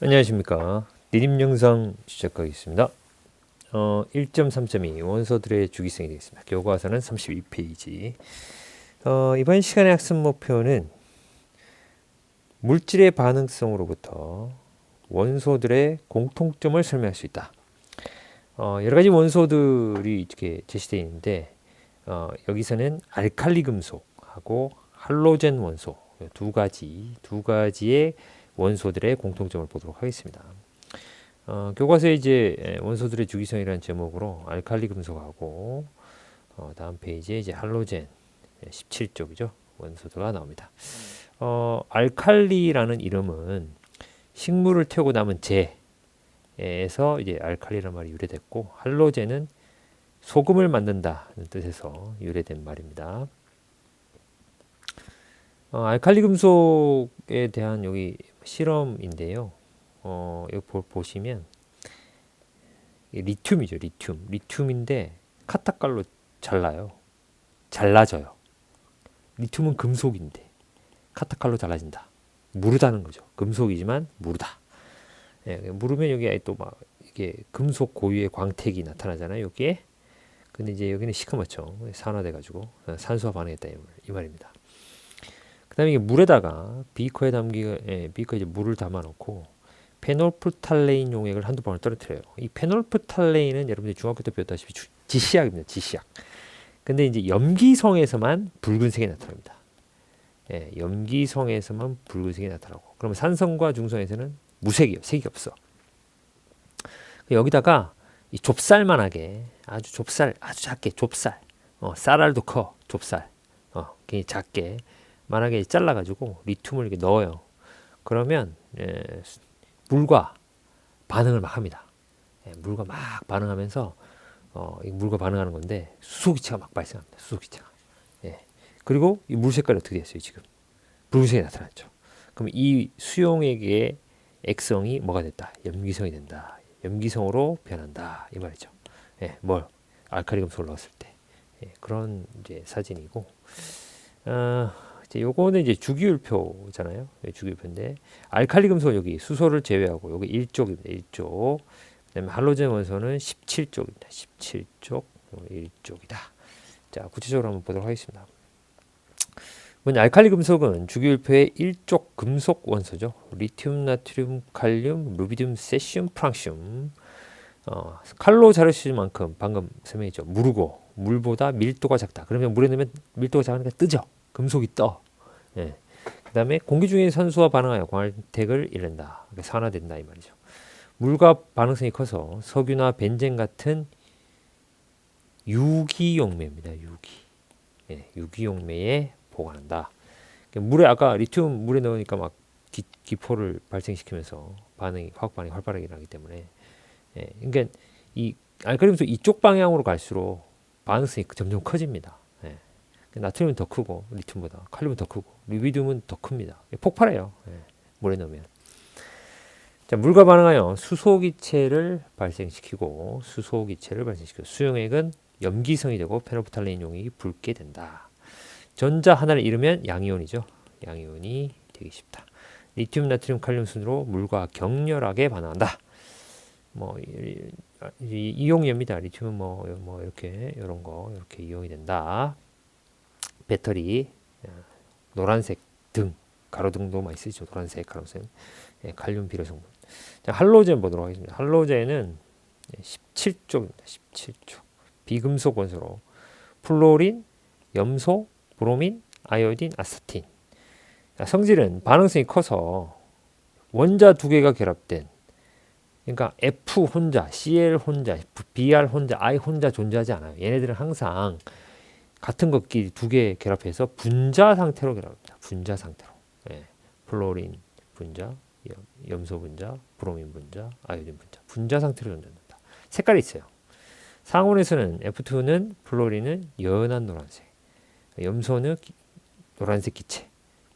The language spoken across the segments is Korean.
안녕하십니까. 니림 영상 시작하겠습니다. 어, 1.3.2 원소들의 주기성이 되겠습니다. 교과서는 32페이지. 어, 이번 시간의 학습 목표는 물질의 반응성으로부터 원소들의 공통점을 설명할 수 있다. 어, 여러 가지 원소들이 이렇게 제시되어 있는데 어, 여기서는 알칼리 금속하고 할로젠 원소 두 가지 두 가지의 원소들의 공통점을 보도록 하겠습니다. 어, 교과서에 이제 원소들의 주기성이라는 제목으로 알칼리 금속하고 어, 다음 페이지에 이제 할로젠 17쪽이죠 원소들가 나옵니다. 어, 알칼리라는 이름은 식물을 태우고 남은 재에서 이제 알칼리라는 말이 유래됐고 할로젠은 소금을 만든다는 뜻에서 유래된 말입니다. 어, 알칼리 금속에 대한 여기 실험인데요. 어, 여기 보, 보시면 리튬이죠, 리튬. 리튬인데 카타칼로 잘라요. 잘라져요. 리튬은 금속인데 카타칼로 잘라진다. 무르다는 거죠. 금속이지만 무르다. 예, 무르면 여기 또 막 이게 금속 고유의 광택이 나타나잖아요. 여기에. 근데 이제 여기는 시커멓죠. 산화돼 가지고 산소와 반응했다 이 말입니다. 그다음에 이게 물에다가 비커에 담기 예, 비커에 이제 물을 담아 놓고 페놀프탈레인 용액을 한두 번을 떨어뜨려요. 이 페놀프탈레인은 여러분들이 중학교 때 배웠다시피 지시약입니다. 지시약. 근데 이제 염기성에서만 붉은색이 나타납니다. 예, 염기성에서만 붉은색이 나타나고 그러면 산성과 중성에서는 무색이요. 색이 없어. 여기다가 이 좁쌀만하게 아주 좁쌀 아주 작게 좁쌀 어, 쌀알도 커 좁쌀 어, 굉장히 작게 만약에 잘라가지고 리튬을 이렇게 넣어요. 그러면 예, 물과 반응을 막 합니다. 예, 물과 막 반응하면서 어, 이 물과 반응하는 건데 수소기체가 막 발생합니다. 수소기체가. 예. 그리고 이 물 색깔이 어떻게 됐어요 지금? 붉은색이 나타났죠. 그럼 이 수용액의 액성이 뭐가 됐다? 염기성이 된다. 염기성으로 변한다 이 말이죠. 예, 뭘 알칼리 금속을 넣었을 때 예, 그런 이제 사진이고. 어, 이제 요거는 이제 주기율표잖아요. 예, 주기율표인데 알칼리 금속 여기 수소를 제외하고 여기 1쪽입니다. 1쪽. 그다음에 할로젠 원소는 17쪽입니다. 17쪽 1쪽이다. 자, 구체적으로 한번 보도록 하겠습니다. 먼저 알칼리 금속은 주기율표의 1쪽 금속 원소죠. 리튬, 나트륨, 칼륨, 루비듐, 세슘, 프랑슘. 어, 칼로 자르실 만큼 방금 설명했죠. 무르고 물보다 밀도가 작다. 그러면 물에 넣으면 밀도가 작으니까 뜨죠. 금속이 떠. 예. 그 다음에 공기 중에 산소와 반응하여 광택을 잃는다. 산화된다 이 말이죠. 물과 반응성이 커서 석유나 벤젠 같은 유기용매입니다. 유기. 예, 유기용매에 보관한다. 물에 아까 리튬 물에 넣으니까 막 기, 기포를 발생시키면서 반응이 화학 반응이 활발하게 나기 때문에 예, 그러니까 이 알칼리면서 이쪽 방향으로 갈수록 반응성이 점점 커집니다. 예. 나트륨은 더 크고 리튬보다 칼륨은 더 크고 리비듐은 더 큽니다. 폭발해요. 예. 물에 넣으면. 자, 물과 반응하여 수소기체를 발생시키고 수소기체를 발생시키고 수용액은 염기성이 되고 페노프탈레인 용액이 붉게 된다. 전자 하나를 잃으면 양이온이죠. 양이온이 되기 쉽다. 리튬, 나트륨, 칼륨 순으로 물과 격렬하게 반응한다. 뭐 이, 이, 이용이옵니다. 리튬은 뭐, 뭐 이렇게 이런 거 이렇게 이용이 된다. 배터리 노란색 등 가로등도 많이 쓰죠. 노란색, 가로색, 예, 칼륨 비료 성분. 자, 할로젠 보도록 하겠습니다. 할로젠은 17쪽입니다. 17쪽 비금속 원소로 플로린, 염소, 브로민, 아이오딘, 아스틴. 성질은 반응성이 커서 원자 두 개가 결합된 그러니까 F 혼자, CL 혼자, BR 혼자, I 혼자 존재하지 않아요. 얘네들은 항상 같은 것끼리 두 개 결합해서 분자 상태로 결합합니다. 분자 상태로. 예. 플로린 분자, 염소 분자, 브로민 분자, 아이오딘 분자. 분자 상태로 존재한다. 색깔이 있어요. 상온에서는 F2는 플로린은 연한 노란색, 염소는 노란색 기체,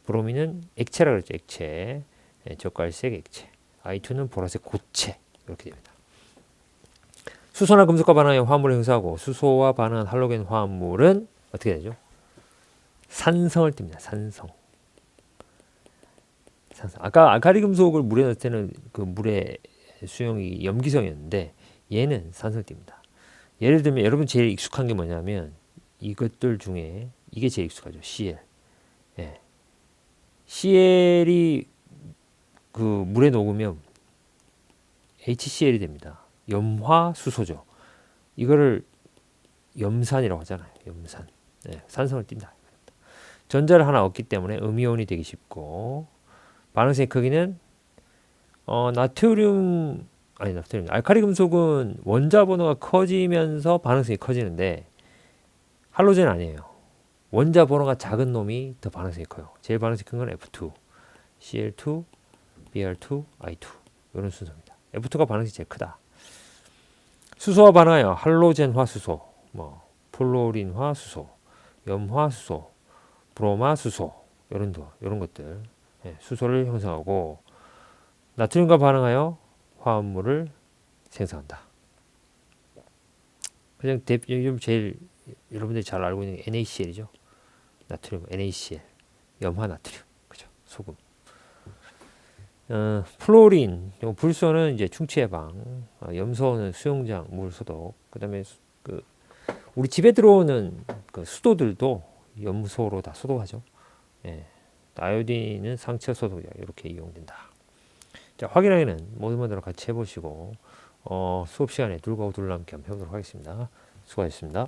브로민은 액체라 그랬죠. 액체, 예, 젓갈색 액체. I2는 보라색 고체 이렇게 됩니다. 수소나 금속과 반응하여 화합물을 형성하고 수소와 반응한 할로겐 화합물은 어떻게 되죠? 산성을 띱니다. 산성. 산성. 아까 알카리 금속을 물에 넣을 때는 그 물의 수용이 염기성이었는데 얘는 산성띠입니다. 예를 들면 여러분 제일 익숙한 게 뭐냐면 이것들 중에 이게 제일 익숙하죠. CL. 예. CL이 그 물에 녹으면 HCl이 됩니다. 염화수소죠. 이거를 염산이라고 하잖아요. 염산. 예, 산성을 띈다. 전자를 하나 얻기 때문에 음이온이 되기 쉽고 반응성의 크기는 어, 나트륨 아니 나트륨 알카리 금속은 원자 번호가 커지면서 반응성이 커지는데 할로젠 아니에요. 원자 번호가 작은 놈이 더 반응성이 커요. 제일 반응성이 큰 건 F2, Cl2, Br2, I2 이런 순서입니다. F2가 반응성이 제일 크다. 수소와 반응하여 할로젠화 수소, 뭐 플로린화 수소, 염화 수소, 브로마 수소 이런 거 이런 것들 예, 수소를 형성하고 나트륨과 반응하여 화합물을 생성한다. 그냥 대, 요즘 제일 여러분들이 잘 알고 있는 게 NaCl이죠. 나트륨 NaCl 염화 나트륨 그죠 소금. 어, 플로린 요 불소는 이제 충치 예방, 어, 염소는 수용장 물 소독. 그다음에 수- 그 우리 집에 들어오는 그 수도들도 염소로 다 소독하죠. 예. 아이오딘은 상처 소독약 이렇게 이용된다. 자, 확인하기는 모든 분들 같이 해보시고 어, 수업 시간에 둘과 둘과 함께 한번 해보도록 하겠습니다. 수고하셨습니다.